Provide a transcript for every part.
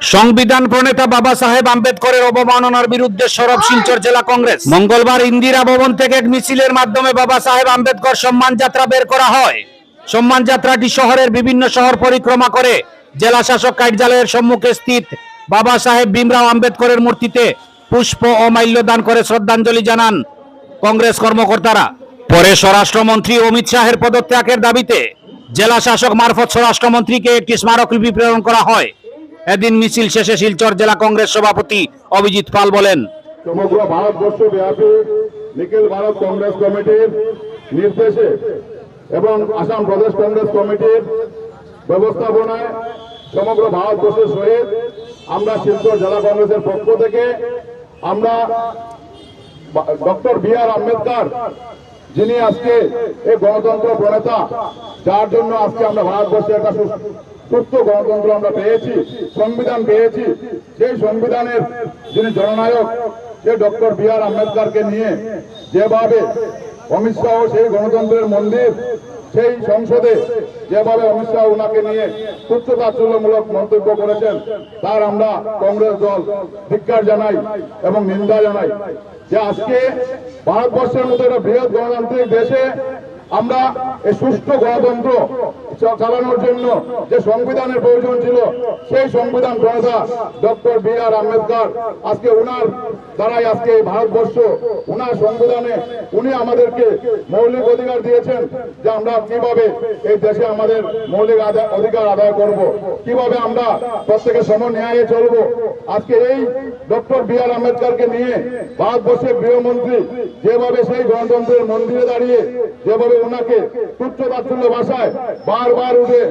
সংবিধান প্রণেতা বাবা সাহেব আম্বেদকরের অবমাননার বিরুদ্ধে সরব শিলচর জেলা কংগ্রেস। মঙ্গলবার ইন্দিরা ভবন থেকে এক মিছিলের মাধ্যমে বাবা সাহেব আম্বেদকর সম্মান যাত্রা বের করা হয়। সম্মান যাত্রাটি শহরের বিভিন্ন শহর পরিক্রমা করে। জেলা শাসক কার্যালয়ের সম্মুখে স্থিত বাবা সাহেব ভীমরাও আম্বেদকরের মূর্তিতে পুষ্প ও মাল্যদান করে শ্রদ্ধাঞ্জলি জানান কংগ্রেস কর্মকর্তারা। পরে স্বরাষ্ট্রমন্ত্রী অমিত শাহের পদত্যাগের দাবিতে জেলা শাসক মারফত স্বরাষ্ট্রমন্ত্রীকে একটি স্মারকলিপি প্রেরণ করা হয়। এদিন মিছিল শেষে শিলচর জেলা কংগ্রেস সভাপতি অভিজিৎ পাল বলেন, সমগ্র ভারতবর্ষ ভারত কংগ্রেস কমিটির এবং আসাম প্রদেশ কংগ্রেস কমিটির ব্যবস্থাপনায় সমগ্র ভারতবর্ষের সহিত আমরা শিলচর জেলা কংগ্রেসের পক্ষ থেকে আমরা ডক্টর বি আর আম্বেদকর, যিনি আজকে এই গণতন্ত্র প্রণেতা, যার জন্য আজকে আমরা ভারতবর্ষে একটা সুস্থ গণতন্ত্র আমরা পেয়েছি, সংবিধান পেয়েছি। সেই সংবিধানের যিনি জননায়ক সে ডক্টর বি আর আম্বেদকরকে নিয়ে যেভাবে অমিত শাহ সেই গণতন্ত্রের মন্দির, সেই সংসদে যেভাবে অমিত শাহ ওনাকে নিয়ে তুচ্ছ তাচ্ছল্যমূলক মন্তব্য করেছেন, তার আমরা কংগ্রেস দল ধিক্কার জানাই এবং নিন্দা জানাই যে আজকে ভারতবর্ষের মতো একটা বৃহৎ গণতান্ত্রিক দেশে আমরা এই সুষ্ঠু গণতন্ত্র চালানোর জন্য যে সংবিধানের প্রয়োজন ছিল, সেই সংবিধান প্রণেতা ডক্টর বি আর আম্বেদকর আজকে উনার দ্বারাই আজকে এই ভারতবর্ষ, উনার সংবিধানে উনি আমাদেরকে মৌলিক অধিকার দিয়েছেন যে আমরা কীভাবে এই দেশে আমাদের মৌলিক অধিকার আদায় করব, কীভাবে আমরা প্রত্যেকের সম ন্যায়ে চলব। আজকে এই ডক্টর বি আর আম্বেদকরকে নিয়ে ভারতবর্ষের গৃহমন্ত্রী যেভাবে সেই গণতন্ত্রের মন্দিরে দাঁড়িয়ে, যেভাবে ওনাকে তুচ্ছ তাচ্ছল্য ভাষায় বারবার উঠে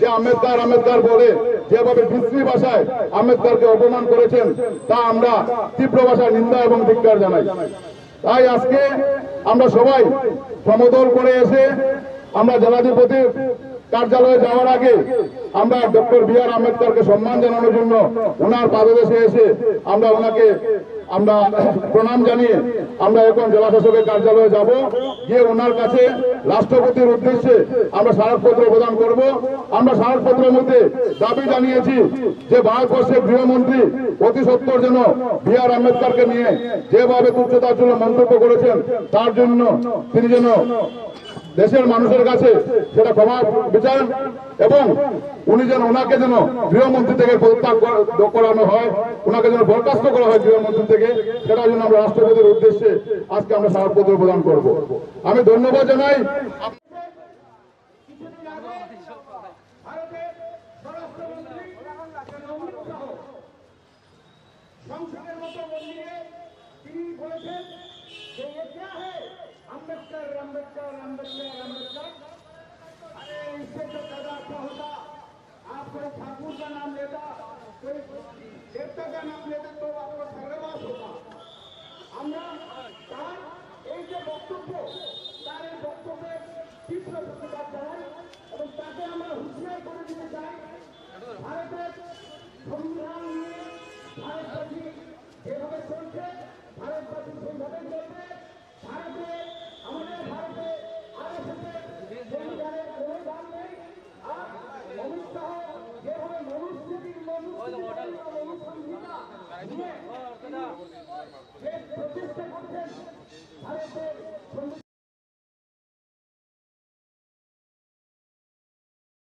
যে আম্বেদকর আম্বেদকর বলে যেভাবে বিশ্রী ভাষায় আম্বেদকরকে অপমান করেছেন, তা আমরা তীব্র ভাষায় নিন্দা এবং ধিক্কার জানাই। তাই আজকে আমরা সবাই সমদল করে এসে আমরা জেলাধিপতির কার্যালয়ে যাওয়ার আগে আমরা ডক্টর বি আর আম্বেদকরকে সম্মান জানানোর জন্য ওনার পাদদেশে এসে আমরা ওনাকে আমরা প্রণাম জানিয়ে আমরা এখন জেলা শাসকের কার্যালয়ে যাব। গিয়ে ওনার কাছে রাষ্ট্রপতির উদ্দেশ্যে আমরা স্মারকপত্র প্রদান করব। আমরা স্মারকপত্রের মধ্যে দাবি জানিয়েছি যে ভারতবর্ষের গৃহমন্ত্রী অতি সত্তর যেন বি আর আম্বেদকারকে নিয়ে যেভাবে তুচ্ছতার জন্য মন্তব্য করেছেন, তার জন্য তিনি যেন দেশের মানুষের কাছে সেটা ক্ষমা বিচার এবং উনি যেন ওনাকে যেন গৃহমন্ত্রী থেকে প্রত্যাগ করানো হয়, ওনাকে যেন বরখাস্ত করা হয় গৃহমন্ত্রী থেকে, সেটার জন্য আমরা রাষ্ট্রপতির উদ্দেশ্যে আজকে আমরা স্মারকপত্র প্রদান করব। আমি ধন্যবাদ জানাই। अंबेडकर अंबेडकर अंबेडकर अरे इससे तो ज़्यादा होता आप कोई ठाकुर का नाम लेता। कोई देवता का नाम लेता तो आपको होटल